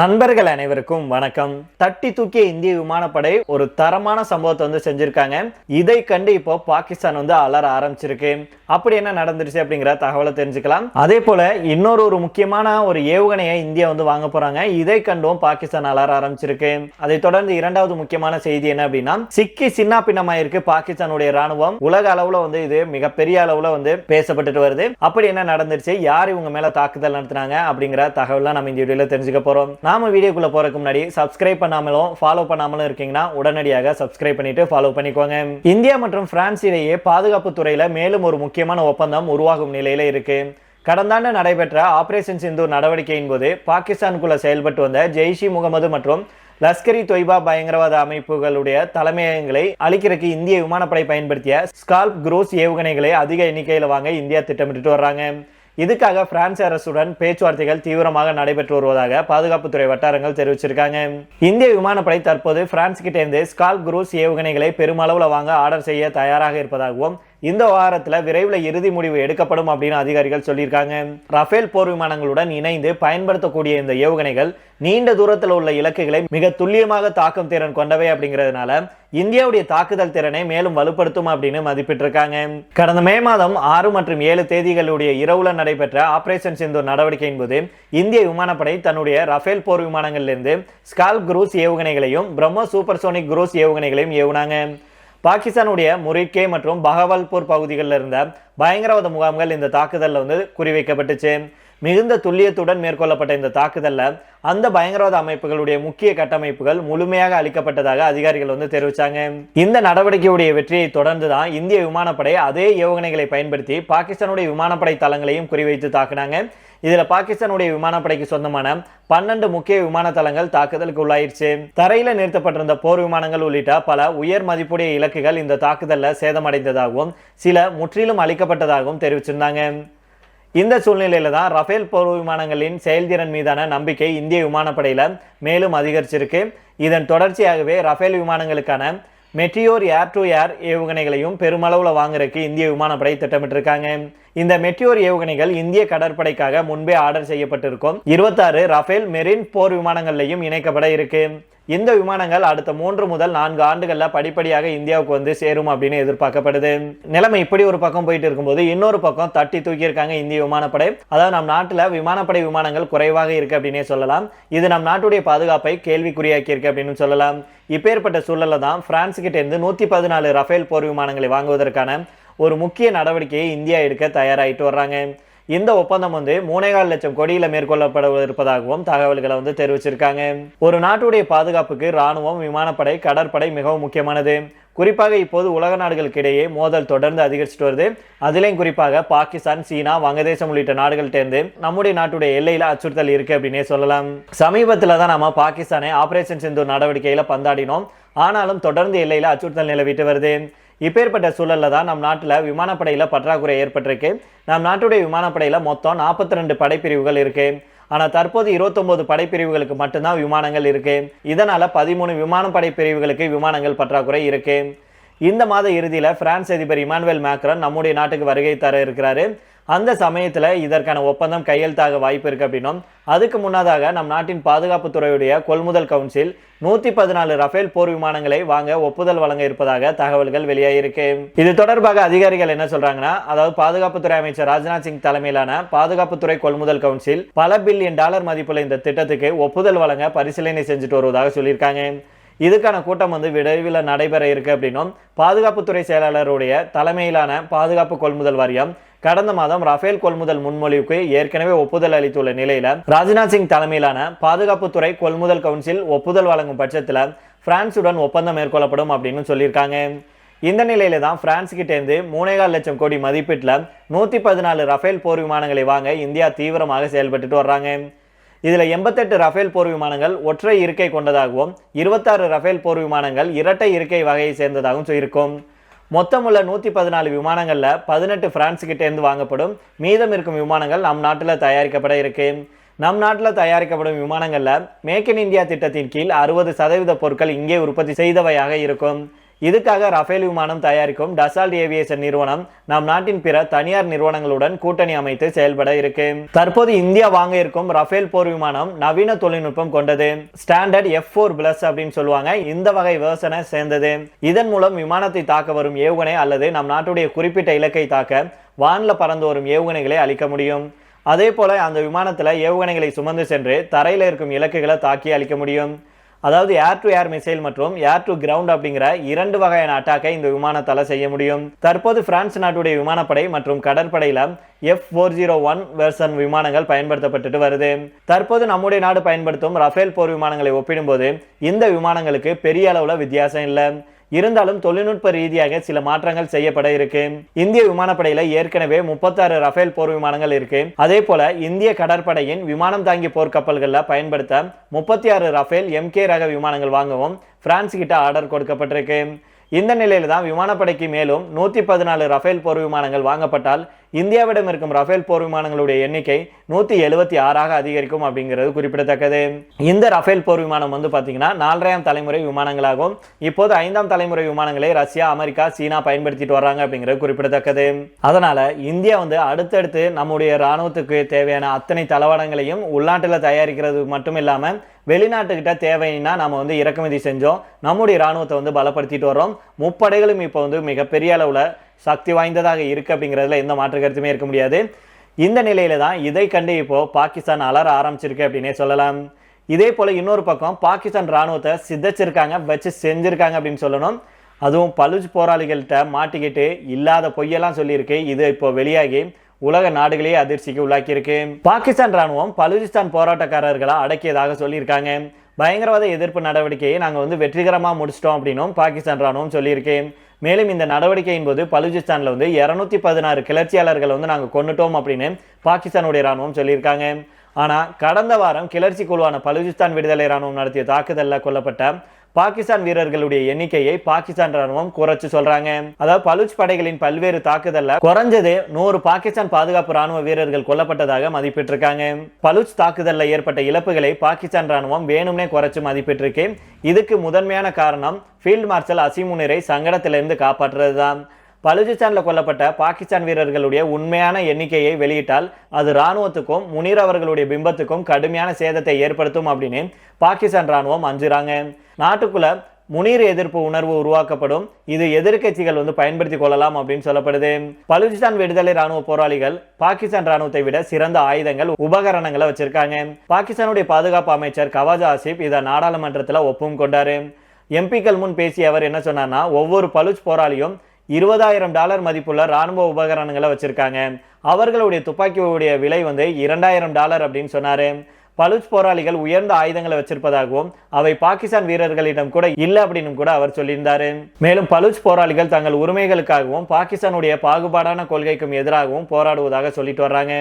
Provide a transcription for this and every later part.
நண்பர்கள் அனைவருக்கும் வணக்கம். தட்டி தூக்கிய இந்திய விமானப்படை ஒரு தரமான சம்பவத்தை வந்து செஞ்சிருக்காங்க. இதை கண்டு இப்போ பாகிஸ்தான் வந்து அலற ஆரம்பிச்சிருக்கு. அப்படி என்ன நடந்துருச்சு அப்படிங்கிற தகவலை தெரிஞ்சுக்கலாம். அதே போல இன்னொரு ஒரு முக்கியமான ஒரு ஏவுகணையை இந்தியா வந்து வாங்க போறாங்க. இதை கண்டும் பாகிஸ்தான் அலற ஆரம்பிச்சிருக்கு. அதை தொடர்ந்து இரண்டாவது முக்கியமான செய்தி என்ன அப்படின்னா சிக்கி சின்ன பின்னமாயிருக்கு பாகிஸ்தானுடைய ராணுவம் உலக அளவுல வந்து இது மிகப்பெரிய அளவுல வந்து பேசப்பட்டுட்டு வருது. அப்படி என்ன நடந்துருச்சு? யார் இவங்க மேல தாக்குதல் நடத்துனாங்க? அப்படிங்கிற தகவலாம் நம்ம இந்த வீடியோல தெரிஞ்சுக்க போறோம். நாம வீடியோக்குள்ள போறதுக்கு முன்னாடி சப்ஸ்கிரைப் பண்ணாமலும் ஃபாலோ பண்ணாமலும் இருக்கீங்கன்னா உடனடியாக சப்ஸ்கிரைப் பண்ணிட்டு ஃபாலோ பண்ணிக்கோங்க. இந்தியா மற்றும் பிரான்ஸ் இடையே பாதுகாப்பு துறையில மேலும் ஒரு முக்கியமான ஒப்பந்தம் உருவாகும் நிலையில இருக்கு. கடந்த ஆண்டு நடைபெற்ற ஆபரேஷன் சிந்து நடவடிக்கையின் போது பாகிஸ்தானுக்குள்ள செயல்பட்டு வந்த ஜெய்ஷி முகமது மற்றும் லஷ்கரி தொய்பா பயங்கரவாத அமைப்புகளுடைய தலைமையகங்களை அழிக்கிறதுக்கு இந்திய விமானப்படை பயன்படுத்திய ஸ்கால்ப் குரூஸ் ஏவுகணைகளை அதிக எண்ணிக்கையில் வாங்க இந்தியா திட்டமிட்டு வர்றாங்க. இதுக்காக பிரான்ஸ் அரசுடன் பேச்சுவார்த்தைகள் தீவிரமாக நடைபெற்று வருவதாக பாதுகாப்புத்துறை வட்டாரங்கள் தெரிவிச்சிருக்காங்க. இந்திய விமானப்படை தற்போது பிரான்ஸ் கிட்டேருந்து ஸ்கால் குரூஸ் ஏவுகணைகளை பெருமளவில் வாங்க ஆர்டர் செய்ய தயாராக இருப்பதாகவும் இந்த வாரத்தில் விரைவில் இறுதி முடிவு எடுக்கப்படும் அப்படின்னு அதிகாரிகள் சொல்லியிருக்காங்க. ரஃபேல் போர் விமானங்களுடன் இணைந்து பயன்படுத்தக்கூடிய இந்த ஏவுகணைகள் நீண்ட தூரத்தில் உள்ள இலக்குகளை மிக துல்லியமாக தாக்கும் திறன் கொண்டவை அப்படிங்கிறதுனால இந்தியாவுடைய தாக்குதல் திறனை மேலும் வலுப்படுத்தும் அப்படின்னு மதிப்பிட்டிருக்காங்க. கடந்த மே மாதம் ஆறு மற்றும் ஏழு தேதிகளுடைய இரவுல நடைபெற்ற ஆபரேஷன் சிந்து நடவடிக்கையின் போது இந்திய விமானப்படை தன்னுடைய ரஃபேல் போர் விமானங்களிலிருந்து ஸ்கால் குரூஸ் ஏவுகணைகளையும் பிரம்மோ சூப்பர்சோனிக் குரூஸ் ஏவுகணைகளையும் ஏவுனாங்க. பாகிஸ்தானுடைய முரிக்கே மற்றும் பகவல்பூர் பகுதிகளில் இருந்த பயங்கரவாத முகாம்கள் இந்த தாக்குதலில் வந்து குறிவைக்கப்பட்டுச்சு. மிகுந்த துல்லியத்துடன் மேற்கொள்ளப்பட்ட இந்த தாக்குதலில் அந்த பயங்கரவாத அமைப்புகளுடைய முக்கிய கட்டமைப்புகள் முழுமையாக அளிக்கப்பட்டதாக அதிகாரிகள் வந்து தெரிவித்தாங்க இந்த நடவடிக்கையுடைய வெற்றியை தொடர்ந்து தான் இந்திய விமானப்படை அதே ஏவுகணைகளை பயன்படுத்தி பாகிஸ்தானுடைய விமானப்படை தளங்களையும் குறிவைத்து தாக்குனாங்க. இதில் பாகிஸ்தானுடைய விமானப்படைக்கு சொந்தமான பன்னெண்டு முக்கிய விமான தளங்கள் தாக்குதலுக்கு உள்ளாயிருச்சு தரையில் நிறுத்தப்பட்டிருந்த போர் விமானங்கள் உள்ளிட்ட பல உயர் மதிப்புடைய இலக்குகள் இந்த தாக்குதலில் சேதமடைந்ததாகவும் சில முற்றிலும் அளிக்கப்பட்டதாகவும் தெரிவிச்சிருந்தாங்க. இந்த சூழ்நிலையில தான் ரஃபேல் போர் விமானங்களின் செயல்திறன் மீதான நம்பிக்கை இந்திய விமானப்படையில் மேலும் அதிகரிச்சிருக்கு. இதன் தொடர்ச்சியாகவே ரஃபேல் விமானங்களுக்கான மெட்டியோர் ஏர் டு ஏர் ஏவுகணைகளையும் பெருமளவில் வாங்குறதுக்கு இந்திய விமானப்படை திட்டமிட்டிருக்காங்க. இந்த மெட்டியோர் ஏவுகணைகள் இந்திய கடற்படைக்காக முன்பே ஆர்டர் செய்யப்பட்டிருக்கும். இருபத்தாறு ரஃபேல் மெரின் போர் விமானங்கள்லையும் இணைக்கப்பட இருக்கு. இந்த விமானங்கள் அடுத்த மூன்று முதல் நான்கு ஆண்டுகள்ல படிப்படியாக இந்தியாவுக்கு வந்து சேரும் அப்படின்னு எதிர்பார்க்கப்படுது. நிலைமை இப்படி ஒரு பக்கம் போயிட்டு இருக்கும்போது இன்னொரு பக்கம் தட்டி தூக்கியிருக்காங்க இந்திய விமானப்படை. அதாவது நம் நாட்டுல விமானப்படை விமானங்கள் குறைவாக இருக்கு அப்படின்னே சொல்லலாம். இது நம் நாட்டுடைய பாதுகாப்பை கேள்விக்குறியாக்கி இருக்கு அப்படின்னு சொல்லலாம். இப்பேற்பட்ட சூழல்ல தான் பிரான்ஸ் கிட்ட இருந்து நூத்தி பதினாலு ரஃபேல் போர் விமானங்களை வாங்குவதற்கான ஒரு முக்கிய நடவடிக்கையை இந்தியா எடுக்க தயாராகிட்டு வர்றாங்க. இந்த ஒப்பந்தம் வந்து மூணேகால் லட்சம் கோடியில் மேற்கொள்ளப்பட இருப்பதாகவும் தகவல்களை வந்து தெரிவிச்சிருக்காங்க. ஒரு நாட்டுடைய பாதுகாப்புக்கு ராணுவம் விமானப்படை கடற்படை மிகவும் முக்கியமானது. குறிப்பாக இப்போது உலக நாடுகளுக்கு இடையே மோதல் தொடர்ந்து அதிகரிச்சுட்டு வருது. அதிலையும் குறிப்பாக பாகிஸ்தான் சீனா வங்கதேசம் உள்ளிட்ட நாடுகள்கிட்ட நம்முடைய நாட்டுடைய எல்லையில் அச்சுறுத்தல் இருக்கு அப்படின்னே சொல்லலாம். சமீபத்தில் தான் நம்ம பாகிஸ்தானை ஆபரேஷன் சிந்து நடவடிக்கையில் பந்தாடினோம். ஆனாலும் தொடர்ந்து எல்லையில் அச்சுறுத்தல் நிலவிட்டு வருது. இப்பேற்பட்ட சூழல்ல தான் நம் நாட்டில் விமானப்படையில் பற்றாக்குறை ஏற்பட்டிருக்கு. நம் நாட்டுடைய விமானப்படையில் மொத்தம் நாற்பத்தி ரெண்டு படைப்பிரிவுகள் இருக்குது ஆனால் தற்போது இருபத்தொம்போது படைப்பிரிவுகளுக்கு மட்டும்தான் விமானங்கள் இருக்குது இதனால் பதிமூணு விமானப்படை பிரிவுகளுக்கு விமானங்கள் பற்றாக்குறை இருக்குது இந்த மாத இறுதியில் பிரான்ஸ் அதிபர் இமானுவேல் மேக்ரன் நம்முடைய நாட்டுக்கு வருகை தர இருக்கிறாரு. அந்த சமயத்தில் இதற்கான ஒப்பந்தம் கையெழுத்தாக வாய்ப்பு இருக்கு அப்படின்னும் அதுக்கு முன்னதாக நம் நாட்டின் பாதுகாப்பு துறையுடைய கொள்முதல் கவுன்சில் நூத்தி பதினாலு ரஃபேல் போர் விமானங்களை வாங்க ஒப்புதல் வழங்க இருப்பதாக தகவல்கள் வெளியாகிருக்கு இது தொடர்பாக அதிகாரிகள் என்ன சொல்றாங்கன்னா அதாவது பாதுகாப்புத்துறை அமைச்சர் ராஜ்நாத் சிங் தலைமையிலான பாதுகாப்புத்துறை கொள்முதல் கவுன்சில் பல பில்லியன் டாலர் மதிப்புள்ள இந்த திட்டத்துக்கு ஒப்புதல் வழங்க பரிசீலனை செஞ்சுட்டு வருவதாக சொல்லியிருக்காங்க. இதுக்கான கூட்டம் வந்து விரைவில் நடைபெற இருக்கு அப்படின்னும் பாதுகாப்புத்துறை செயலாளருடைய தலைமையிலான பாதுகாப்பு கொள்முதல் வாரியம் கடந்த மாதம் ரஃபேல் கொள்முதல் முன்மொழிவுக்கு ஏற்கனவே ஒப்புதல் அளித்துள்ள நிலையில ராஜ்நாத் சிங் தலைமையிலான பாதுகாப்புத்துறை கொள்முதல் கவுன்சில் ஒப்புதல் வழங்கும் பட்சத்தில் பிரான்சுடன் ஒப்பந்தம் மேற்கொள்ளப்படும் அப்படின்னு சொல்லியிருக்காங்க. இந்த நிலையில தான் பிரான்ஸ் கிட்டேருந்து மூணேகால் லட்சம் கோடி மதிப்பீட்டில் நூற்றி பதினாலு ரஃபேல் போர் விமானங்களை வாங்க இந்தியா தீவிரமாக செயல்பட்டுட்டு வர்றாங்க. இதில் எண்பத்தெட்டு ரஃபேல் போர் விமானங்கள் ஒற்றை இருக்கை கொண்டதாகவும் இருபத்தாறு ரஃபேல் போர் விமானங்கள் இரட்டை இருக்கை வகையை சேர்ந்ததாகவும் இருக்கும் மொத்தமுள்ள நூற்றி பதினாலு விமானங்களில் பதினெட்டு ஃப்ரான்ஸுக்கிட்டேருந்து வாங்கப்படும் மீதம் இருக்கும் விமானங்கள் நம் நாட்டில் தயாரிக்கப்பட இருக்கு. நம் நாட்டில் தயாரிக்கப்படும் விமானங்களில் மேக் இன் இந்தியா திட்டத்தின் கீழ் அறுபது சதவீத பொருட்கள் இங்கே உற்பத்தி செய்தவையாக இருக்கும். இதுக்காக ரஃபேல் விமானம் தயாரிக்கும் டசால்ட் ஏவியேஷன் நிறுவனம் நம் நாட்டின் பிற தனியார் நிறுவனங்களுடன் கூட்டணி அமைத்து செயல்பட இருக்கு. தற்போது இந்தியா வாங்க இருக்கும் ரஃபேல் போர் விமானம் நவீன தொழில்நுட்பம் கொண்டது. ஸ்டாண்டர்ட் எஃப் ஃபோர் பிளஸ் அப்படின்னு சொல்லுவாங்க. இந்த வகை வேர்சனை சேர்ந்தது. இதன் மூலம் விமானத்தை தாக்க வரும் ஏவுகணை அல்லது நம் நாட்டுடைய குறிப்பிட்ட இலக்கை தாக்க வானில் பறந்து வரும் ஏவுகணைகளை அளிக்க முடியும். அதே போல அந்த விமானத்தில் ஏவுகணைகளை சுமந்து சென்று தரையில் இருக்கும் இலக்குகளை தாக்கி அளிக்க முடியும். அதாவது ஏர் டு ஏர் மிசைல் மற்றும் ஏர் டு கிரவுண்ட் அப்படிங்கிற இரண்டு வகையான அட்டாக்கை இந்த விமானத்தால செய்ய முடியும். தற்போது பிரான்ஸ் நாட்டுடைய விமானப்படை மற்றும் கடற்படையில F four zero one version விமானங்கள் பயன்படுத்தப்பட்டுட்டு வருது. தற்போது நம்முடைய நாடு பயன்படுத்தும் ரஃபேல் போர் விமானங்களை ஒப்பிடும்போது இந்த விமானங்களுக்கு பெரிய அளவில் வித்தியாசம் இல்லை. இருந்தாலும் தொழில்நுட்ப ரீதியாக சில மாற்றங்கள் செய்யப்பட இருக்கு. இந்திய விமானப்படையில ஏற்கனவே முப்பத்தாறு ரஃபேல் போர் விமானங்கள் இருக்கு. அதே போல இந்திய கடற்படையின் விமானம் தாங்கி போர்க்கப்பல்கள்ல பயன்படுத்த முப்பத்தி ஆறு ரஃபேல் எம்கே ரக விமானங்கள் வாங்கவும் பிரான்ஸ் கிட்ட ஆர்டர் கொடுக்கப்பட்டிருக்கு. இந்த நிலையில தான் விமானப்படைக்கு மேலும் நூத்தி பதினாலு ரஃபேல் போர் விமானங்கள் வாங்கப்பட்டால் இந்தியாவிடம் இருக்கும் ரஃபேல் போர் விமானங்களுடைய எண்ணிக்கை நூற்றி எழுபத்தி ஆறாக அதிகரிக்கும் அப்படிங்கிறது குறிப்பிடத்தக்கது. இந்த ரஃபேல் போர் விமானம் வந்து பார்த்தீங்கன்னா நாலரையாம் தலைமுறை விமானங்களாகும். இப்போது ஐந்தாம் தலைமுறை விமானங்களை ரஷ்யா அமெரிக்கா சீனா பயன்படுத்திட்டு வர்றாங்க அப்படிங்கிறது குறிப்பிடத்தக்கது. அதனால இந்தியா வந்து அடுத்தடுத்து நம்முடைய ராணுவத்துக்கு தேவையான அத்தனை தளவாடங்களையும் உள்நாட்டில் தயாரிக்கிறது மட்டும் இல்லாமல் வெளிநாட்டுக்கிட்ட தேவைன்னா நம்ம வந்து இறக்குமதி செஞ்சோம். நம்முடைய ராணுவத்தை வந்து பலப்படுத்திட்டு வரோம் முப்படைகளும் இப்போ வந்து மிகப்பெரிய அளவில் சக்தி வாய்ந்ததாக இருக்குது அப்படிங்கிறதுல எந்த மாற்று கருத்துமே இருக்க முடியாது. இந்த நிலையில தான் இதை கண்டு இப்போது பாகிஸ்தான் அலற ஆரம்பிச்சிருக்கு அப்படின்னே சொல்லலாம். இதே போல் இன்னொரு பக்கம் பாகிஸ்தான் ராணுவத்தை சிதைச்சிருக்காங்க வச்சு செஞ்சுருக்காங்க அப்படின்னு சொல்லணும். அதுவும் பலுஜ் போராளிகள்கிட்ட மாட்டிக்கிட்டு இல்லாத பொய்யெல்லாம் சொல்லியிருக்கு. இது இப்போ வெளியாகி உலக நாடுகளே அதிர்ச்சிக்கு உள்ளாக்கியிருக்கு. பாகிஸ்தான் ராணுவம் பலுஜிஸ்தான் போராட்டக்காரர்களை அடக்கியதாக சொல்லியிருக்காங்க. பயங்கரவாத எதிர்ப்பு நடவடிக்கையை நாங்கள் வந்து வெற்றிகரமாக முடிச்சிட்டோம் அப்படின்னும் பாகிஸ்தான் ராணுவம் சொல்லியிருக்கேன் மேலும் இந்த நடவடிக்கையின் போது பலுஜிஸ்தானில் வந்து இரநூத்தி பதினாறு கிளர்ச்சியாளர்களை வந்து நாங்கள் கொண்டுட்டோம் அப்படின்னு பாகிஸ்தானுடைய ராணுவம் சொல்லியிருக்காங்க. ஆனால் கடந்த வாரம் கிளர்ச்சி குழுவான பலுஜிஸ்தான் விடுதலை ராணுவம் நடத்திய தாக்குதலில் கொல்லப்பட்ட பாகிஸ்தான் வீரர்களுடைய எண்ணிக்கையை பாகிஸ்தான் ராணுவம் குறைச்சு சொல்றாங்க. அதாவது பலுச் படைகளின் பல்வேறு தாக்குதல்ல குறைஞ்சது நூறு பாகிஸ்தான் பாதுகாப்பு ராணுவ வீரர்கள் கொல்லப்பட்டதாக மதிப்பிட்டிருக்காங்க. பலுச் தாக்குதல்ல ஏற்பட்ட இழப்புகளை பாகிஸ்தான் ராணுவம் வேணும்னே குறைச்சு மதிப்பிட்டிருக்கு. இதுக்கு முதன்மையான காரணம் ஃபீல்ட் மார்ஷல் அசிமுனிரை சங்கடத்திலிருந்து காப்பாற்றுறது தான் பலுச்சிஸ்தானில் கொல்லப்பட்ட பாகிஸ்தான் வீரர்களுடைய உண்மையான எண்ணிக்கையை வெளியிட்டால் அது ராணுவத்துக்கும் முனீர் அவர்களுடைய பிம்பத்துக்கும் கடுமையான சேதத்தை ஏற்படுத்தும் அப்படின்னு பாகிஸ்தான் ராணுவம் அஞ்சுறாங்க. நாட்டுக்குள்ள முனீர் எதிர்ப்பு உணர்வு உருவாக்கப்படும். இது எதிர்க்கட்சிகள் வந்து பயன்படுத்தி கொள்ளலாம் அப்படின்னு சொல்லப்படுது. பலுச்சிஸ்தான் விடுதலை ராணுவ போராளிகள் பாகிஸ்தான் ராணுவத்தை விட சிறந்த ஆயுதங்கள் உபகரணங்களை வச்சிருக்காங்க. பாகிஸ்தானுடைய பாதுகாப்பு அமைச்சர் கவாஜா ஆசிப் இதை நாடாளுமன்றத்தில் ஒப்பும் கொண்டாரு. எம்பிக்கள் முன் பேசிய அவர் என்ன சொன்னார்னா ஒவ்வொரு பலுச் போராளியும் இருபதாயிரம் டாலர் மதிப்புள்ள ராணுவ உபகரணங்களை வச்சிருக்காங்க. அவர்களுடைய துப்பாக்கியுடைய விலை வந்து இரண்டாயிரம் டாலர் அப்படின்னு சொன்னாரு. பலுச் போராளிகள் உயர்ந்த ஆயுதங்களை வச்சிருப்பதாகவும் அவை பாகிஸ்தான் வீரர்களிடம் கூட இல்லை அப்படின்னு கூட அவர் சொல்லியிருந்தாரு. மேலும் பலுச் போராளிகள் தங்கள் உரிமைகளுக்காகவும் பாகிஸ்தானுடைய பாகுபாடான கொள்கைக்கும் எதிராகவும் போராடுவதாக சொல்லிட்டு வர்றாங்க.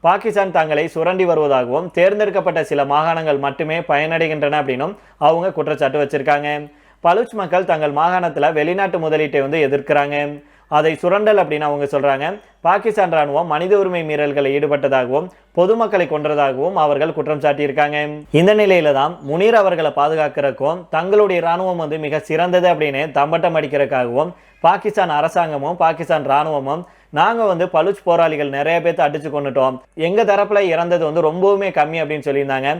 பாகிஸ்தான் தங்களை சுரண்டி வருவதாகவும் தேர்ந்தெடுக்கப்பட்ட சில மாகாணங்கள் மட்டுமே பயனடைகின்றன அப்படின்னும் அவங்க குற்றச்சாட்டு வச்சிருக்காங்க. பலுச் மக்கள் தங்கள் மாகாணத்தில் வெளிநாட்டு முதலீட்டை வந்து எதிர்க்கிறாங்க. அதை சுரண்டல் அப்படின்னு அவங்க சொல்கிறாங்க பாகிஸ்தான் ராணுவம் மனித உரிமை மீறல்களை ஈடுபட்டதாகவும் பொதுமக்களை கொன்றதாகவும் அவர்கள் குற்றம் சாட்டியிருக்காங்க. இந்த நிலையில தான் முனீர் அவர்களை பாதுகாக்கிறக்கும் தங்களுடைய ராணுவம் வந்து மிக சிறந்தது அப்படின்னு தம்பட்டம் அடிக்கிறதுக்காகவும் பாகிஸ்தான் அரசாங்கமும் பாகிஸ்தான் ராணுவமும் நாங்கள் வந்து பலுச் போராளிகள் நிறைய பேர்த்த அடிச்சு கொண்டுட்டோம். எங்கள் தரப்பில் இறந்தது வந்து ரொம்பவுமே கம்மி அப்படின்னு சொல்லியிருந்தாங்க.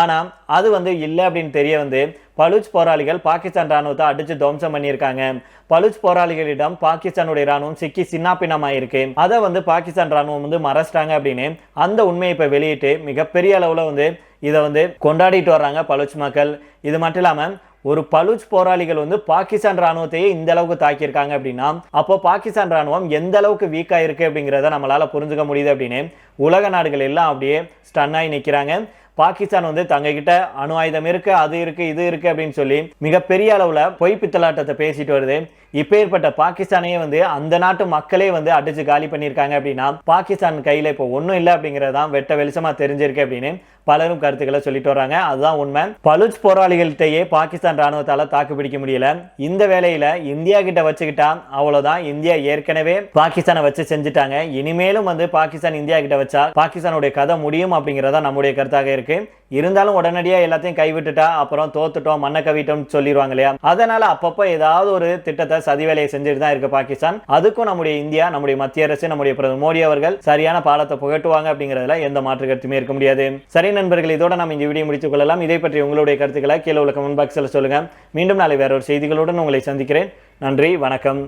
ஆனால் அது வந்து இல்லை அப்படின்னு தெரிய வந்து பலுச் போராளிகள் பாகிஸ்தான் ராணுவத்தை அடிச்சு துவம்சம் பண்ணியிருக்காங்க. பலுச் போராளிகளிடம் பாகிஸ்தானுடைய ராணுவம் சிக்கி சின்னாப்பினமாயிருக்கு அதை வந்து பாகிஸ்தான் ராணுவம் வந்து மறைச்சிட்டாங்க அப்படின்னு அந்த உண்மையை இப்போ வெளியிட்டு மிகப்பெரிய அளவில் வந்து இதை வந்து கொண்டாடிட்டு வர்றாங்க பலுச் மக்கள். இது மட்டும் இல்லாமல் ஒரு பலுச் போராளிகள் வந்து பாகிஸ்தான் ராணுவத்தையே இந்த அளவுக்கு தாக்கியிருக்காங்க அப்படின்னா அப்போ பாகிஸ்தான் ராணுவம் எந்த அளவுக்கு வீக்காக இருக்குது அப்படிங்கிறத நம்மளால் புரிஞ்சுக்க முடியுது அப்படின்னு உலக நாடுகள் எல்லாம் அப்படியே ஸ்டன்னாகி நிற்கிறாங்க பாகிஸ்தான் வந்து தங்ககிட்ட அணு ஆயுதம் இருக்கு அது இருக்கு இது இருக்கு அப்படின்னு சொல்லி மிகப்பெரிய அளவுல பொய் பித்தலாட்டத்தை பேசிட்டு வருது. இப்பேற்பட்ட பாகிஸ்தானையே வந்து அந்த நாட்டு மக்களே வந்து அடிச்சு காலி பண்ணியிருக்காங்க அப்படின்னா பாகிஸ்தான் கையில் இப்போ ஒன்றும் இல்லை அப்படிங்கிறது தான் வெட்ட வெளிச்சமாக தெரிஞ்சிருக்கு அப்படின்னு பலரும் கருத்துக்களை சொல்லிட்டு வராங்க அதுதான் உண்மை. பலுச் போராளிகள்கிட்டயே பாகிஸ்தான் ராணுவத்தால் தாக்கு பிடிக்க முடியல. இந்த வேலையில இந்தியா கிட்ட வச்சுக்கிட்டா அவ்வளவுதான். இந்தியா ஏற்கனவே பாகிஸ்தானை வச்சு செஞ்சுட்டாங்க. இனிமேலும் வந்து பாகிஸ்தான் இந்தியா கிட்ட வச்சா பாகிஸ்தானுடைய கதை முடியும் அப்படிங்கறதா நம்முடைய கருத்தாக இருக்கு. இருக்கு இருந்தாலும் உடனடியாக எல்லாத்தையும் கைவிட்டுட்டா அப்புறம் தோத்துட்டோம் மண்ணை கவிட்டோம் சொல்லிடுவாங்க இல்லையா? அதனால அப்பப்போ ஏதாவது ஒரு திட்டத்தை சதி வேலையை செஞ்சுட்டு தான் இருக்கு பாகிஸ்தான். அதுக்கும் நம்முடைய இந்தியா நம்முடைய மத்திய அரசு நம்முடைய பிரதமர் மோடி அவர்கள் சரியான பாலத்தை புகட்டுவாங்க அப்படிங்கிறதுல எந்த மாற்று கருத்துமே இருக்க முடியாது. சரி நண்பர்கள் இதோட நம்ம இந்த வீடியோ முடித்துக் கொள்ளலாம். இதை பற்றி உங்களுடைய கருத்துக்களை கீழே உள்ள கமெண்ட் பாக்ஸில் சொல்லுங்க. மீண்டும் நாளை வேற ஒரு செய்திகளுடன் உங்களை சந்திக்கிறேன். நன்றி வணக்கம்.